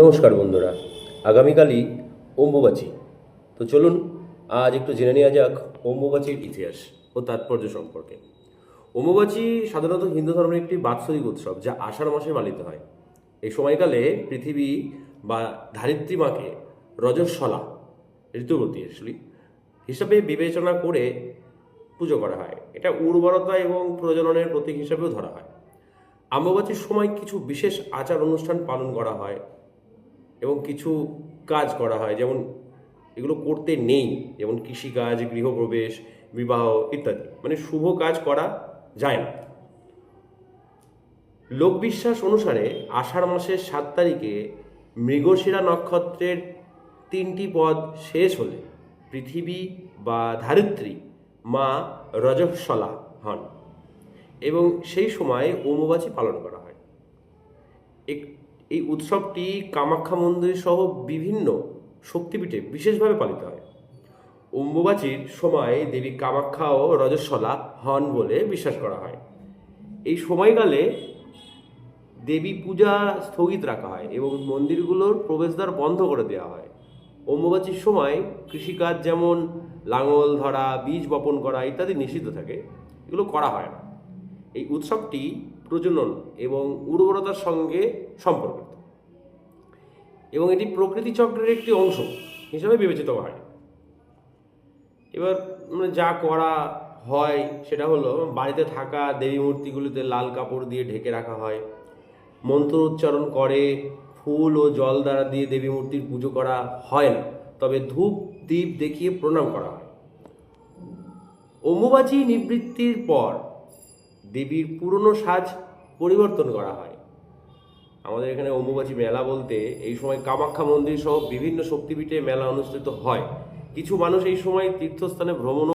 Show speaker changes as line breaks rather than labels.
নমস্কার বন্ধুরা, আগামীকালই অম্বুবাচী। তো চলুন, আজ একটু জেনে নেওয়া যাক অম্বুবাচীর ইতিহাস ও তাৎপর্য সম্পর্কে। অম্বুবাচী সাধারণত হিন্দু ধর্মের একটি বাৎসরিক উৎসব যা আষাঢ় মাসে পালিত হয়। এই সময়কালে পৃথিবী বা ধারিত্রী মাকে রজস্বলা ঋতুবতী আসলে হিসাবে বিবেচনা করে পুজো করা হয়। এটা উর্বরতা এবং প্রজননের প্রতীক হিসাবেও ধরা হয়। অম্বুবাচীর সময় কিছু বিশেষ আচার অনুষ্ঠান পালন করা হয়। এবং কিছু কাজ করা হয়, যেমন এগুলো করতে নেই, যেমন কৃষিকাজ, গৃহপ্রবেশ, বিবাহ ইত্যাদি। মানে শুভ কাজ করা যায় না। লোকবিশ্বাস অনুসারে আষাঢ় মাসের সাত তারিখে মৃগশিরা নক্ষত্রের তিনটি পদ শেষ হলে পৃথিবী বা ধারিত্রী মা রজস্বলা হন এবং সেই সময় অম্বুবাচী পালন করা হয়। এক- এই উৎসবটি কামাখ্যা মন্দির সহ বিভিন্ন শক্তিপীঠে বিশেষভাবে পালিত হয়। অম্বুবাচীর সময় দেবী কামাখ্যা ও রজস্বলা হন বলে বিশ্বাস করা হয়। এই সময়কালে দেবী পূজা স্থগিত রাখা হয় এবং মন্দিরগুলোর প্রবেশদ্বার বন্ধ করে দেওয়া হয়। অম্বুবাচীর সময় কৃষিকাজ যেমন লাঙল, ধরা, বীজ বপন করা ইত্যাদি নিষিদ্ধ থাকে। এগুলো করা হয় না। এই উৎসবটি প্রজনন এবং উর্বরতার সঙ্গে সম্পর্কিত। এবং এটি প্রকৃতি চক্রের একটি অংশ হিসাবে বিবেচিত হয়। এবার মানে যা করা হয় সেটা হলো বাড়িতে থাকা দেবী মূর্তিগুলিতে লাল কাপড় দিয়ে ঢেকে রাখা হয়। মন্ত্র উচ্চারণ করে, ফুল ও জল দ্বারা দিয়ে দেবী মূর্তির পুজো করা হয় না, তবে ধূপ দ্বীপ দেখিয়ে প্রণাম করা হয়। অম্বুবাচী নিবৃত্তির পর দেবীর পুরনো সাজ পরিবর্তন করা হয়। আমাদের এখানে অম্বুবাচী মেলা বলতে এই সময় কামাখ্যা মন্দির সহ বিভিন্ন শক্তিপীঠে মেলা অনুষ্ঠিত হয়। কিছু মানুষ এই সময় তীর্থস্থানে ভ্রমণ